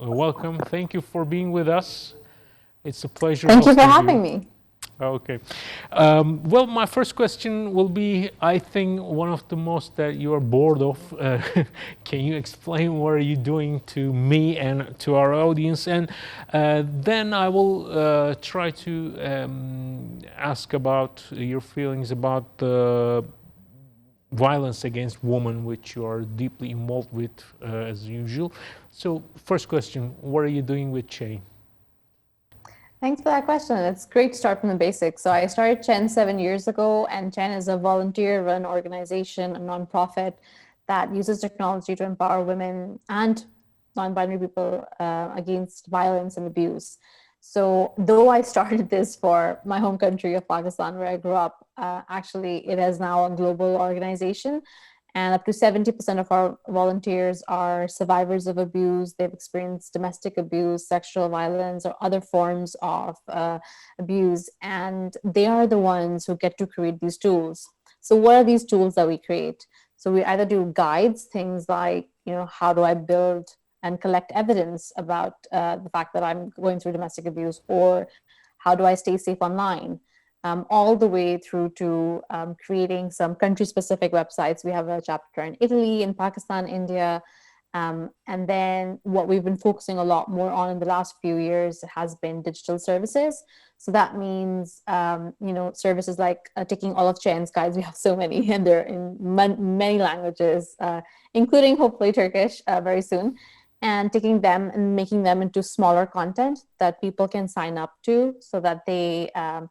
Uh, welcome. Thank you for being with us. It's a pleasure. Thank you for having me. Okay. Um, well, my first question will be I think one of the most that you are bored of. Uh, can you explain what are you doing to me and to our audience? And uh, then I will uh, try to um, ask about your feelings about the violence against women, which you are deeply involved with uh, as usual. So, first question What are you doing with Chain? Thanks for that question. It's great to start from the basics. So I started Chen seven years ago, and Chen is a volunteer-run organization, a nonprofit that uses technology to empower women and non-binary people uh, against violence and abuse. So though I started this for my home country of Pakistan, where I grew up, uh, actually it is now a global organization and up to 70% of our volunteers are survivors of abuse. They've experienced domestic abuse, sexual violence, or other forms of uh, abuse. And they are the ones who get to create these tools. So, what are these tools that we create? So, we either do guides, things like, you know, how do I build and collect evidence about uh, the fact that I'm going through domestic abuse, or how do I stay safe online? um, all the way through to um, creating some country specific websites. We have a chapter in Italy, in Pakistan, India. Um, and then what we've been focusing a lot more on in the last few years has been digital services. So that means, um, you know, services like uh, taking all of Chen's guides. We have so many, and they're in man- many languages, uh, including hopefully Turkish uh, very soon and taking them and making them into smaller content that people can sign up to so that they um,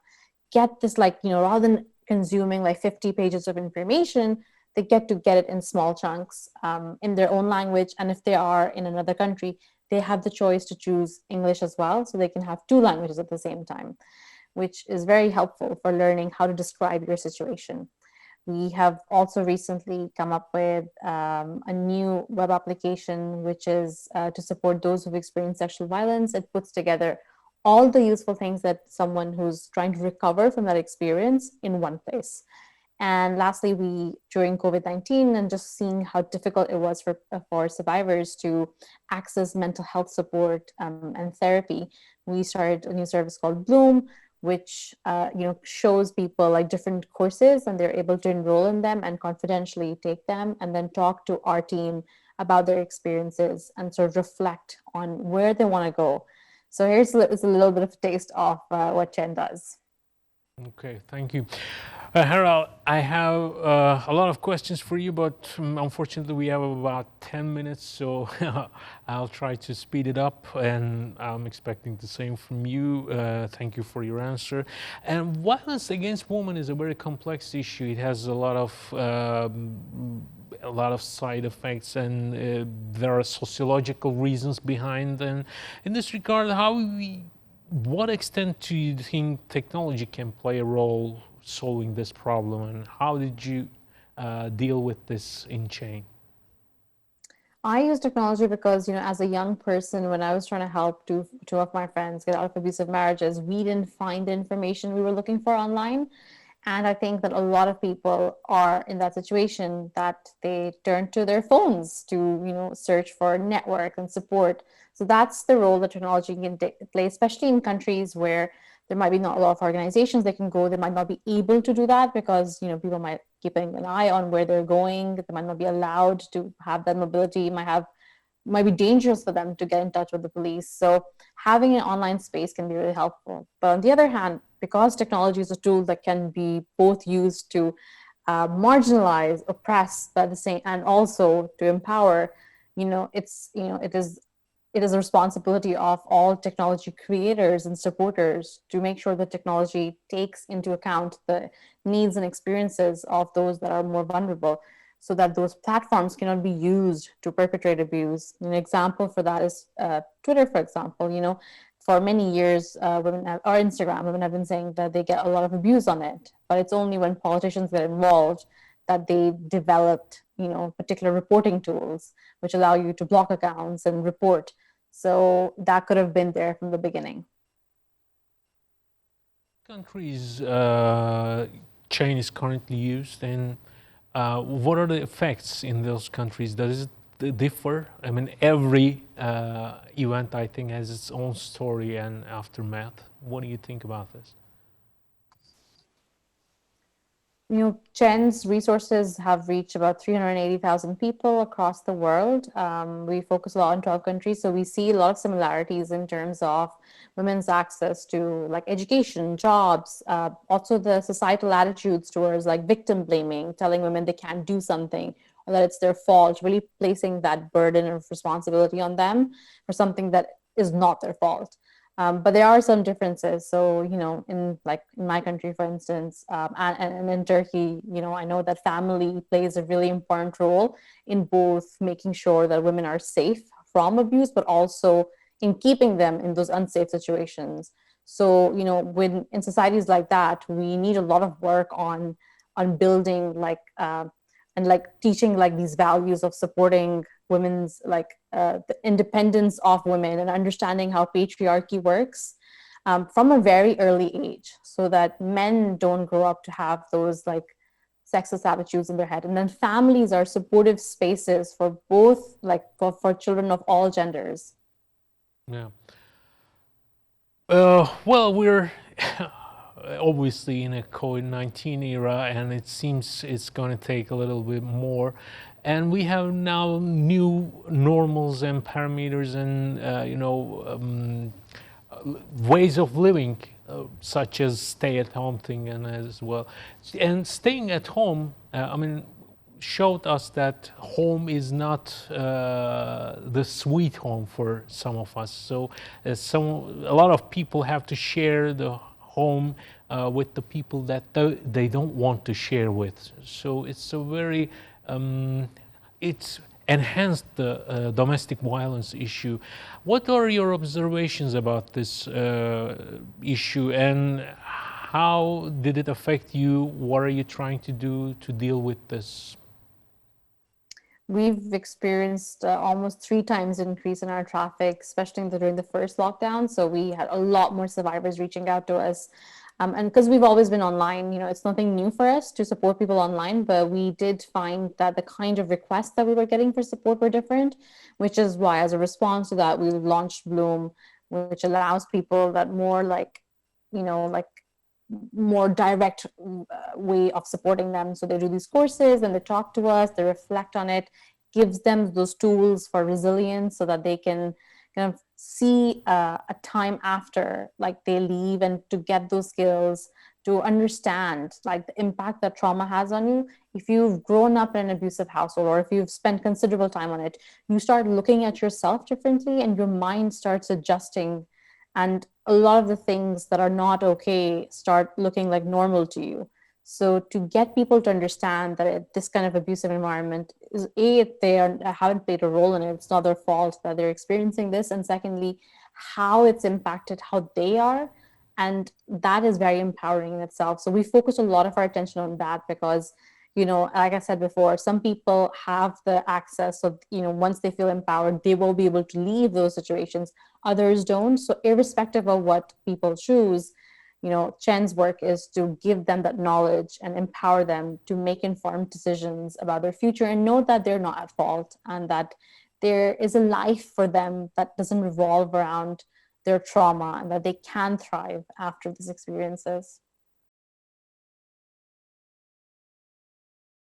get this like you know rather than consuming like 50 pages of information they get to get it in small chunks um, in their own language. And if they are in another country they have the choice to choose english as well so they can have two languages at the same time which is very helpful for learning how to describe your situation we have also recently come up with um, a new web application which is uh, to support those who've experienced sexual violence it puts together all the useful things that someone who's trying to recover from that experience in one place. And lastly, we during COVID nineteen and just seeing how difficult it was for for survivors to access mental health support um, and therapy, we started a new service called Bloom, which uh, you know shows people like different courses, and they're able to enroll in them and confidentially take them, and then talk to our team about their experiences and sort of reflect on where they want to go so here's a, little bit of a taste of uh, what Chen does. Okay, thank you. Uh, Harold, I have uh, a lot of questions for you, but um, unfortunately we have about 10 minutes, so I'll try to speed it up, and I'm expecting the same from you. Uh, thank you for your answer. And violence against women is a very complex issue. It has a lot of um, a lot of side effects and uh, there are sociological reasons behind and in this regard how we what extent do you think technology can play a role solving this problem and how did you uh, deal with this in chain I use technology because, you know, as a young person, when I was trying to help two, two of my friends get out of abusive marriages, we didn't find the information we were looking for online. And I think that a lot of people are in that situation that they turn to their phones to, you know, search for network and support. So that's the role that technology can play, especially in countries where there might be not a lot of organizations they can go. They might not be able to do that because, you know, people might keeping an eye on where they're going. They might not be allowed to have that mobility. Might have might be dangerous for them to get in touch with the police. So having an online space can be really helpful. But on the other hand, because technology is a tool that can be both used to uh, marginalize, oppress, but the same and also to empower, you know, it's you know it is it is a responsibility of all technology creators and supporters to make sure that technology takes into account the needs and experiences of those that are more vulnerable so that those platforms cannot be used to perpetrate abuse. An example for that is uh, Twitter, for example. You know, for many years, uh, women have, or Instagram, women have been saying that they get a lot of abuse on it, but it's only when politicians get involved that they developed, you know, particular reporting tools which allow you to block accounts and report. So that could have been there from the beginning. Countries uh, chain is currently used, and uh, what are the effects in those countries? Does it differ? I mean, every uh, event I think has its own story and aftermath. What do you think about this? You know, Chen's resources have reached about 380,000 people across the world. Um, we focus a lot on 12 countries, so we see a lot of similarities in terms of women's access to like education, jobs, uh, also the societal attitudes towards like victim blaming, telling women they can't do something or that it's their fault, really placing that burden of responsibility on them for something that is not their fault. Um, but there are some differences. So, you know, in like in my country, for instance, um, and, and in Turkey, you know, I know that family plays a really important role in both making sure that women are safe from abuse, but also in keeping them in those unsafe situations. So, you know, when in societies like that, we need a lot of work on on building like uh, and like teaching like these values of supporting women's like uh, the independence of women and understanding how patriarchy works um, from a very early age so that men don't grow up to have those like sexist attitudes in their head. And then families are supportive spaces for both like for, for children of all genders. Yeah. Uh, well we're obviously in a covid-19 era and it seems it's going to take a little bit more. And we have now new normals and parameters and uh, you know um, ways of living uh, such as stay at home thing and as well. And staying at home uh, i mean showed us that home is not uh, the sweet home for some of us. So uh, some a lot of people have to share the home uh, with the people that they don't want to share with so it's a very um, it's enhanced the uh, domestic violence issue. What are your observations about this uh, issue and how did it affect you? What are you trying to do to deal with this? We've experienced uh, almost three times increase in our traffic, especially during the first lockdown. So we had a lot more survivors reaching out to us um, and because we've always been online, you know, it's nothing new for us to support people online, but we did find that the kind of requests that we were getting for support were different, which is why, as a response to that, we launched Bloom, which allows people that more like, you know, like more direct uh, way of supporting them. So they do these courses and they talk to us, they reflect on it, gives them those tools for resilience so that they can kind of see uh, a time after like they leave and to get those skills to understand like the impact that trauma has on you if you've grown up in an abusive household or if you've spent considerable time on it you start looking at yourself differently and your mind starts adjusting and a lot of the things that are not okay start looking like normal to you. So to get people to understand that this kind of abusive environment is a they are, haven't played a role in it, it's not their fault that they're experiencing this, and secondly, how it's impacted how they are, and that is very empowering in itself. So we focus a lot of our attention on that because you know like i said before some people have the access so you know once they feel empowered they will be able to leave those situations. Others don't. So irrespective of what people choose you know chen's work is to give them that knowledge and empower them to make informed decisions about their future and know that they're not at fault and that there is a life for them that doesn't revolve around their trauma and that they can thrive after these experiences